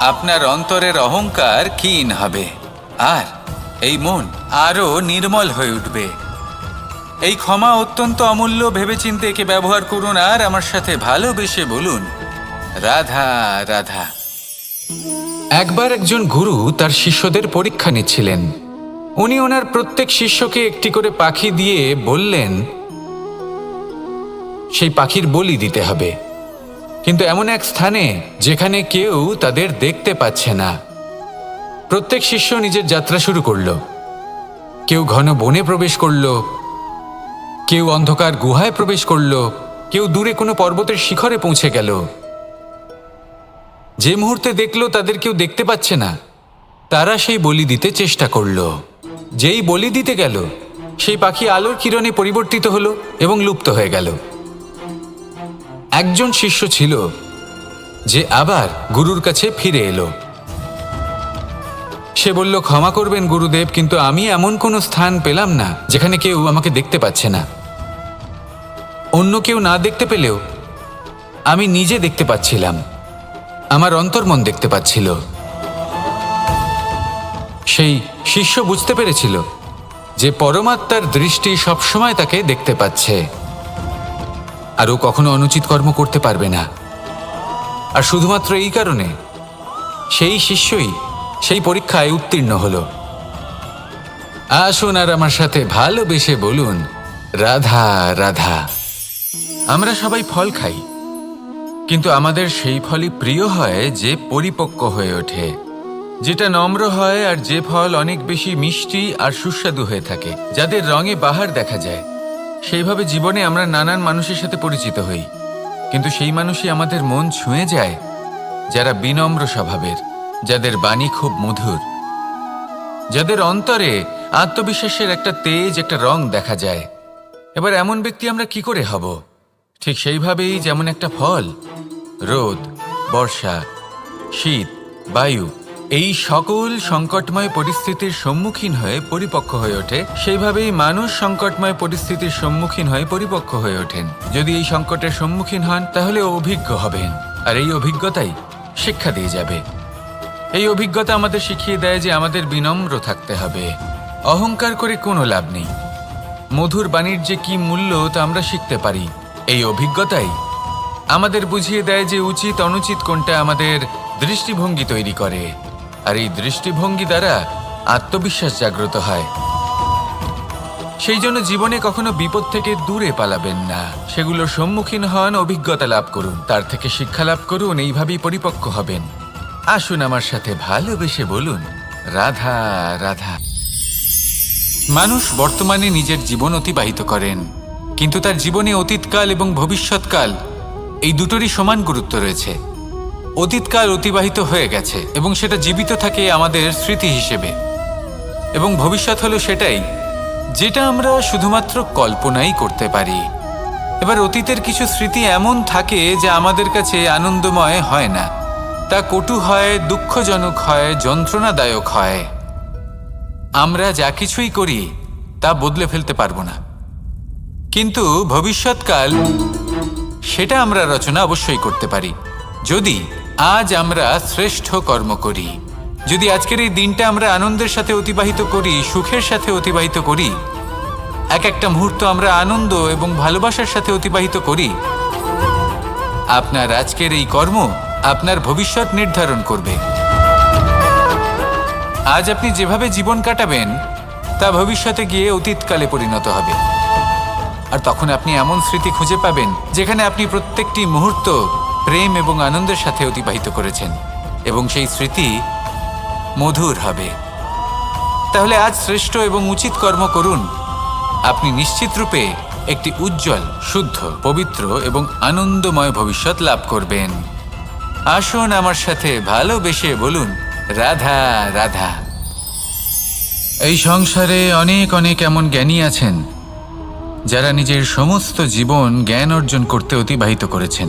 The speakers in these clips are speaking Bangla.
আপনার অন্তরের অহংকার ক্ষীণ হবে। আর এই মন আরও নির্মল হয়ে উঠবে। এই ক্ষমা অত্যন্ত অমূল্য, ভেবেচিন্তে একে ব্যবহার করুন আর আমার সাথে ভালোবেসে বলুন, রাধা রাধা। একবার একজন গুরু তার শিষ্যদের পরীক্ষা নিচ্ছিলেন। উনি ওনার প্রত্যেক শিষ্যকে একটি করে পাখি দিয়ে বললেন, সেই পাখির বলি দিতে হবে। কিন্তু এমন এক স্থানে যেখানে কেউ তাদের দেখতে পাচ্ছে না। প্রত্যেক শিষ্য নিজের যাত্রা শুরু করল। কেউ ঘন বনে প্রবেশ করল। কেউ অন্ধকার গুহায় প্রবেশ করল। কেউ দূরে কোনো পর্বতের শিখরে পৌঁছে গেল। যে মুহূর্তে দেখল তাদের কেউ দেখতে পাচ্ছে না, তারা সেই বলি দিতে চেষ্টা করল। যেই বলি দিতে গেল, সেই পাখি আলোর কিরণে পরিবর্তিত হলো এবং লুপ্ত হয়ে গেল। একজন শিষ্য ছিল যে আবার গুরুর কাছে ফিরে এলো। সে বলল, ক্ষমা করবেন গুরুদেব, কিন্তু আমি এমন কোনো স্থান পেলাম না যেখানে কেউ আমাকে দেখতে পাচ্ছে না। অন্য কেউ না দেখতে পেলেও আমি নিজে দেখতে পাচ্ছিলাম। আমার অন্তর্মন দেখতে পাচ্ছিল। সেই শিষ্য বুঝতে পেরেছিল যে পরমাত্মার দৃষ্টি সবসময় তাকে দেখতে পাচ্ছে। আর ও কখনো অনুচিত কর্ম করতে পারবে না। আর শুধুমাত্র এই কারণে, সেই শিষ্যই সেই পরীক্ষায় উত্তীর্ণ হলো। আসুন আর আমার সাথে ভালোবেসে বলুন, রাধা রাধা। আমরা সবাই ফল খাই, কিন্তু আমাদের সেই ফলই প্রিয় হয় যে পরিপক্ক হয়ে ওঠে, যেটা নম্র হয় আর যে ফল অনেক বেশি মিষ্টি আর সুস্বাদু হয়ে থাকে, যাদের রঙে বাহার দেখা যায়। সেইভাবে জীবনে আমরা নানান মানুষের সাথে পরিচিত হই। কিন্তু সেই মানুষই আমাদের মন ছুঁয়ে যায় যারা বিনম্র স্বভাবের, যাদের বাণী খুব মধুর। যাদের অন্তরে আত্মবিশ্বাসের একটা তেজ, একটা রং দেখা যায়। এবার এমন ব্যক্তি আমরা কি করে হব? ঠিক সেইভাবেই যেমন একটা ফল, রোদ, বর্ষা, শীত, বায়ু এই সকল সংকটময় পরিস্থিতির সম্মুখীন হয়ে পরিপক্ক হয়ে ওঠে, সেইভাবেই মানুষ সংকটময় পরিস্থিতির সম্মুখীন হয়ে পরিপক্ক হয়ে ওঠেন। যদি এই সংকটের সম্মুখীন হন, তাহলে অভিজ্ঞ হবেন। আর এই অভিজ্ঞতাই শিক্ষা দিয়ে যাবে। এই অভিজ্ঞতা আমাদের শিখিয়ে দেয় যে আমাদের বিনম্র থাকতে হবে। অহংকার করে কোনো লাভ নেই। মধুর বাণীর যে কি মূল্য, তা আমরা শিখতে পারি। এই অভিজ্ঞতাই আমাদের বুঝিয়ে দেয় যে উচিত অনুচিত কোনটা আমাদের দৃষ্টিভঙ্গি তৈরি করে। আর এই দৃষ্টিভঙ্গি দ্বারা আত্মবিশ্বাস জাগ্রত হয়। সেই জন্য জীবনে কখনো বিপদ থেকে দূরে পালাবেন না। সেগুলোর সম্মুখীন হন, অভিজ্ঞতা লাভ করুন, তার থেকে শিক্ষা লাভ করুন, এইভাবেই পরিপক্ক হবেন। আসুন আমার সাথে ভালোবেসে বলুন, রাধা রাধা। মানুষ বর্তমানে নিজের জীবন অতিবাহিত করেন, কিন্তু তার জীবনে অতীতকাল এবং ভবিষ্যৎকাল এই দুটোরই সমান গুরুত্ব রয়েছে। অতীতকাল অতিবাহিত হয়ে গেছে এবং সেটা জীবিত থাকে আমাদের স্মৃতি হিসেবে। এবং ভবিষ্যৎ হলো সেটাই, যেটা আমরা শুধুমাত্র কল্পনাই করতে পারি। এবার অতীতের কিছু স্মৃতি এমন থাকে যা আমাদের কাছে আনন্দময় হয় না। তা কটু হয়, দুঃখজনক হয়, যন্ত্রণাদায়ক হয়। আমরা যা কিছুই করি, তা বদলে ফেলতে পারব না। কিন্তু ভবিষ্যৎকাল, সেটা আমরা রচনা অবশ্যই করতে পারি। যদি আজ আমরা শ্রেষ্ঠ কর্ম করি। যদি আজকের এই দিনটা আমরা আনন্দের সাথে অতিবাহিত করি, সুখের সাথে অতিবাহিত করি, এক একটা মুহূর্ত আমরা আনন্দ এবং ভালোবাসার সাথে অতিবাহিত করি, আপনার আজকের এই কর্ম আপনার ভবিষ্যৎ নির্ধারণ করবে। আজ আপনি যেভাবে জীবন কাটাবেন, তা ভবিষ্যতে গিয়ে অতীতকালে পরিণত হবে। আর তখন আপনি এমন স্মৃতি খুঁজে পাবেন, যেখানে আপনি প্রত্যেকটি মুহূর্ত প্রেম এবং আনন্দের সাথে অতিবাহিত করেছেন, এবং সেই স্মৃতি মধুর হবে। তাহলে আজ শ্রেষ্ঠ এবং উচিত কর্ম করুন। আপনি নিশ্চিত রূপে একটি উজ্জ্বল, শুদ্ধ, পবিত্র এবং আনন্দময় ভবিষ্যৎ লাভ করবেন। আসুন আমার সাথে ভালোবেসে বলুন, রাধা রাধা। এই সংসারে অনেক অনেক এমন জ্ঞানী আছেন, যারা নিজের সমস্ত জীবন জ্ঞান অর্জন করতে অতিবাহিত করেছেন।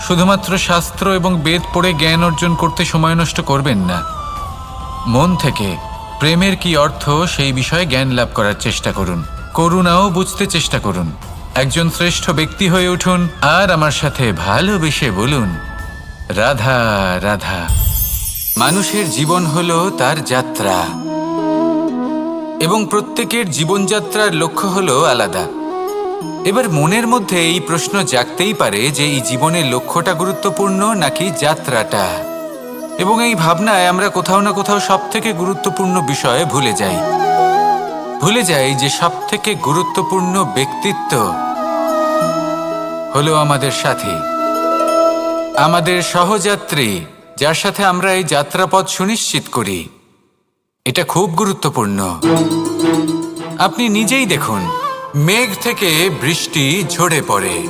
শুধুমাত্র শাস্ত্র এবং বেদ পড়ে জ্ঞান অর্জন করতে সময় নষ্ট করবেন না। মন থেকে প্রেমের কি অর্থ, সেই বিষয়ে জ্ঞান লাভ করার চেষ্টা করুন। করুণাও বুঝতে চেষ্টা করুন। একজন শ্রেষ্ঠ ব্যক্তি হয়ে উঠুন আর আমার সাথে ভালোবেসে বলুন, রাধা রাধা, মানুষের জীবন হল তার যাত্রা। এবং প্রত্যেকের জীবনযাত্রার লক্ষ্য হলো আলাদা। এবার মনের মধ্যে এই প্রশ্ন জাগতেই পারে যে এই জীবনের লক্ষ্যটা গুরুত্বপূর্ণ নাকি যাত্রাটা? এবং এই ভাবনায় আমরা কোথাও না কোথাও সব থেকে গুরুত্বপূর্ণ বিষয়ে ভুলে যাই। ভুলে যাই যে সব থেকে গুরুত্বপূর্ণ ব্যক্তিত্ব হলো আমাদের সাথী। আমাদের সহযাত্রী, যার সাথে আমরা এই যাত্রাপথ সুনিশ্চিত করি। এটা খুব গুরুত্বপূর্ণ। আপনি নিজেই দেখুন। মেঘ থেকে বৃষ্টি ঝরে পড়ে।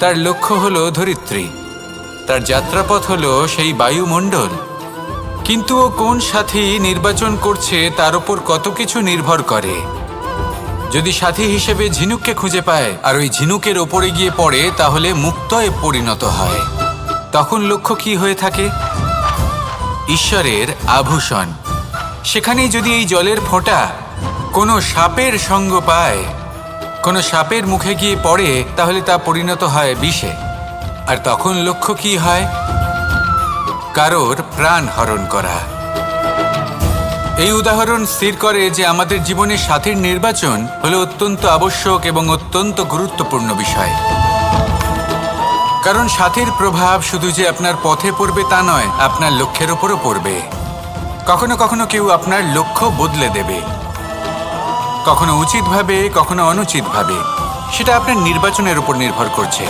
তার লক্ষ্য হল ধরিত্রী। তার যাত্রাপথ হল সেই বায়ুমণ্ডল। কিন্তু ও কোন সাথী নির্বাচন করছে তার উপর কত কিছু নির্ভর করে। যদি সাথী হিসেবে ঝিনুককে খুঁজে পায় আর ওই ঝিনুকের ওপরে গিয়ে পড়ে তাহলে মুক্তয়ে পরিণত হয়। তখন লক্ষ্য কি হয়ে থাকে? ঈশ্বরের আভূষণ। সেখানেই যদি এই জলের ফোঁটা কোনো সাপের সঙ্গ পায়। কোনো সাপের মুখে গিয়ে পড়ে, তাহলে তা পরিণত হয় বিষে। আর তখন লক্ষ্য কি হয়? কারোর প্রাণ হরণ করা। এই উদাহরণ স্থির করে যে আমাদের জীবনে সাথীর নির্বাচন হলো অত্যন্ত আবশ্যক এবং অত্যন্ত গুরুত্বপূর্ণ বিষয়। কারণ সাথীর প্রভাব শুধু যে আপনার পথে পড়বে তা নয়, আপনার লক্ষ্যের ওপরও পড়বে। কখনো কখনো কেউ আপনার লক্ষ্য বদলে দেবে। কখনো উচিতভাবে, কখনো অনুচিতভাবে, সেটা আপনার নির্বাচনের উপর নির্ভর করছে।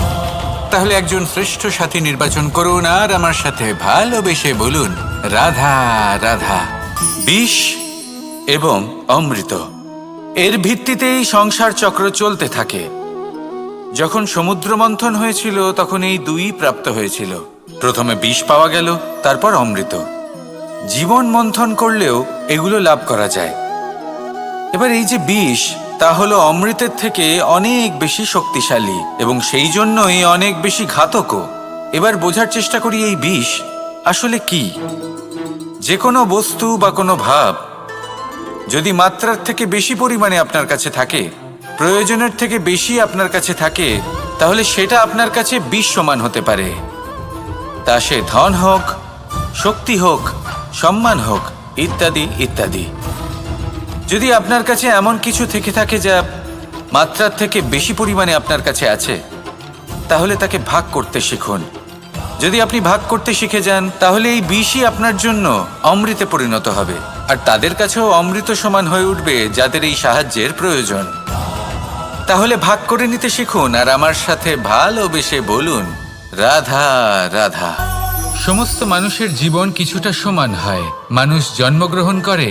তাহলে একজন শ্রেষ্ঠ সাথী নির্বাচন করুন আর আমার সাথে ভালোবেসে বলুন, রাধা রাধা, বিষ এবং অমৃত। এর ভিত্তিতেই সংসার চক্র চলতে থাকে। যখন সমুদ্র মন্থন হয়েছিল, তখন এই দুই প্রাপ্ত হয়েছিল। প্রথমে বিষ পাওয়া গেল, তারপর অমৃত। জীবন মন্থন করলেও এগুলো লাভ করা যায়। এবার এই যে বিষ, তা হলো অমৃতের থেকে অনেক বেশি শক্তিশালী এবং সেই জন্যই অনেক বেশি ঘাতকও। এবার বোঝার চেষ্টা করি এই বিষ আসলে কি? যে কোনো বস্তু বা কোনো ভাব যদি মাত্রার থেকে বেশি পরিমাণে আপনার কাছে থাকে, প্রয়োজনের থেকে বেশি আপনার কাছে থাকে, তাহলে সেটা আপনার কাছে বিষ সমান হতে পারে। তা সে ধন হোক, শক্তি হোক, সম্মান হোক, ইত্যাদি ইত্যাদি। যদি আপনার কাছে এমন কিছু থেকে থাকে যা মাত্রার থেকে বেশি পরিমাণে আপনার কাছে আছে, তাহলে তাকে ভাগ করতে শিখুন। যদি আপনি ভাগ করতে শিখে যান, তাহলে এই বিষই আপনার জন্য অমৃতে পরিণত হবে। আর তাদের কাছেও অমৃত সমান হয়ে উঠবে যাদের এই সাহায্যের প্রয়োজন। তাহলে ভাগ করে নিতে শিখুন আর আমার সাথে ভালোবেসে বলুন, রাধা রাধা। সমস্ত মানুষের জীবন কিছুটা সমান হয়। মানুষ জন্মগ্রহণ করে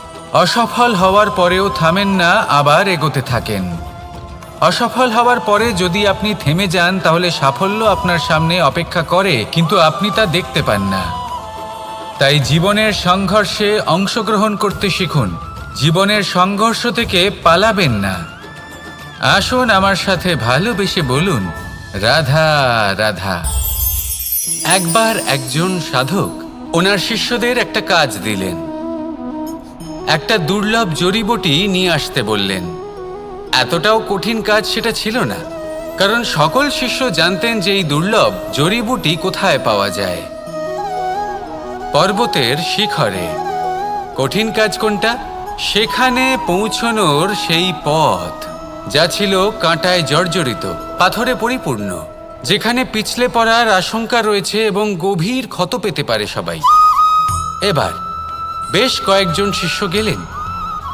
অসফল হওয়ার পরেও থামেন না, আবার এগোতে থাকেন। অসফল হওয়ার পরে যদি আপনি থেমে যান, তাহলে সাফল্য আপনার সামনে অপেক্ষা করে, কিন্তু আপনি তা দেখতে পান না। তাই জীবনের সংঘর্ষে অংশগ্রহণ করতে শিখুন। জীবনের সংঘর্ষ থেকে পালাবেন না। আসুন আমার সাথে ভালোবেসে বলুন, রাধা রাধা। একবার একজন সাধক, ওনার শিষ্যদের একটা কাজ দিলেন। একটা দুর্লভ জড়িবটি নিয়ে আসতে বললেন। এতটাও কঠিন কাজ সেটা ছিল না, কারণ সকল শিষ্য জানতেন যে এই দুর্লভ জড়িবুটি কোথায় পাওয়া যায়। পর্বতের শিখরে, কঠিন কাজ কোনটা? সেখানে পৌঁছনোর সেই পথ, যা ছিল কাঁটায় জর্জরিত, পাথরে পরিপূর্ণ, যেখানে পিছলে পড়ার আশঙ্কা রয়েছে এবং গভীর ক্ষত পেতে পারে সবাই। এবার বেশ কয়েকজন শিষ্য গেলেন।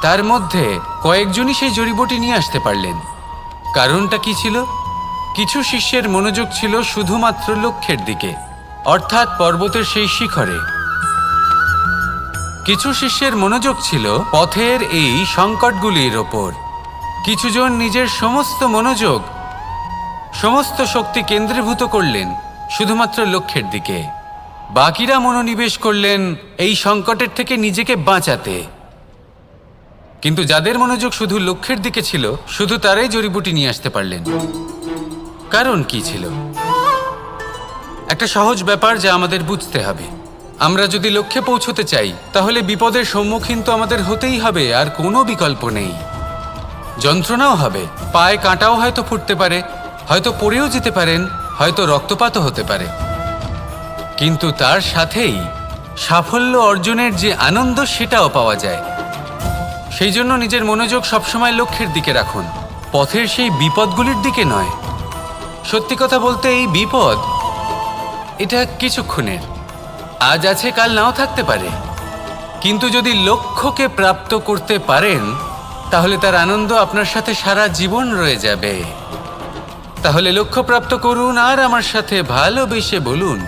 তার মধ্যে কয়েকজনই সেই জড়িবটি নিয়ে আসতে পারলেন। কারণটা কি ছিল? কিছু শিষ্যের মনোযোগ ছিল শুধুমাত্র লক্ষ্যের দিকে, অর্থাৎ পর্বতের সেই শিখরে। কিছু শিষ্যের মনোযোগ ছিল পথের এই সংকটগুলির ওপর। কিছুজন নিজের সমস্ত মনোযোগ, সমস্ত শক্তি কেন্দ্রীভূত করলেন, শুধুমাত্র লক্ষ্যের দিকে। বাকিরা মনোনিবেশ করলেন এই সংকটের থেকে নিজেকে বাঁচাতে। কিন্তু যাদের মনোযোগ শুধু লক্ষ্যের দিকে ছিল, শুধু তারাই জড়িবুটি নিয়ে আসতে পারলেন। কারণ কি ছিল? একটা সহজ ব্যাপার যা আমাদের বুঝতে হবে। আমরা যদি লক্ষ্যে পৌঁছতে চাই, তাহলে বিপদের সম্মুখীন তো আমাদের হতেই হবে, আর কোনো বিকল্প নেই। যন্ত্রণাও হবে, পায়ে কাঁটাও হয়তো ফুটতে পারে, হয়তো পড়েও যেতে পারেন, হয়তো রক্তপাতও হতে পারে। কিন্তু তার সাথেই সাফল্য অর্জনের যে আনন্দ, সেটাও পাওয়া যায়। সেই জন্য নিজের মনোযোগ সবসময় লক্ষ্যের দিকে রাখুন। পথের সেই বিপদগুলির দিকে নয়। সত্যি কথা বলতে, এই বিপদ, এটা কিছুক্ষণের। আজ আছে, কাল নাও থাকতে পারে। কিন্তু যদি লক্ষ্যকে প্রাপ্ত করতে পারেন, তাহলে তার আনন্দ আপনার সাথে সারা জীবন রয়ে যাবে। তাহলে লক্ষ্য প্রাপ্ত করুন আর আমার সাথে ভালোবেসে বলুন।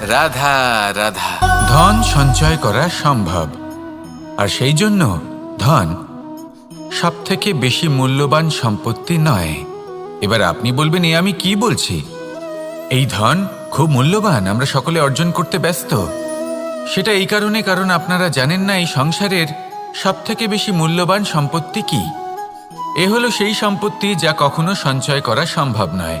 রাধা রাধা। ধন সঞ্চয় করা সম্ভব। আর সেই জন্য ধন সব থেকে বেশি মূল্যবান সম্পত্তি নয়। এবার আপনি বলবেন, এ আমি কি বলছি? এই ধন খুব মূল্যবান, আমরা সকলে অর্জন করতে ব্যস্ত। সেটা এই কারণে, কারণ আপনারা জানেন না, এই সংসারের সব থেকে বেশি মূল্যবান সম্পত্তি কি? এ হলো সেই সম্পত্তি যা কখনো সঞ্চয় করা সম্ভব নয়।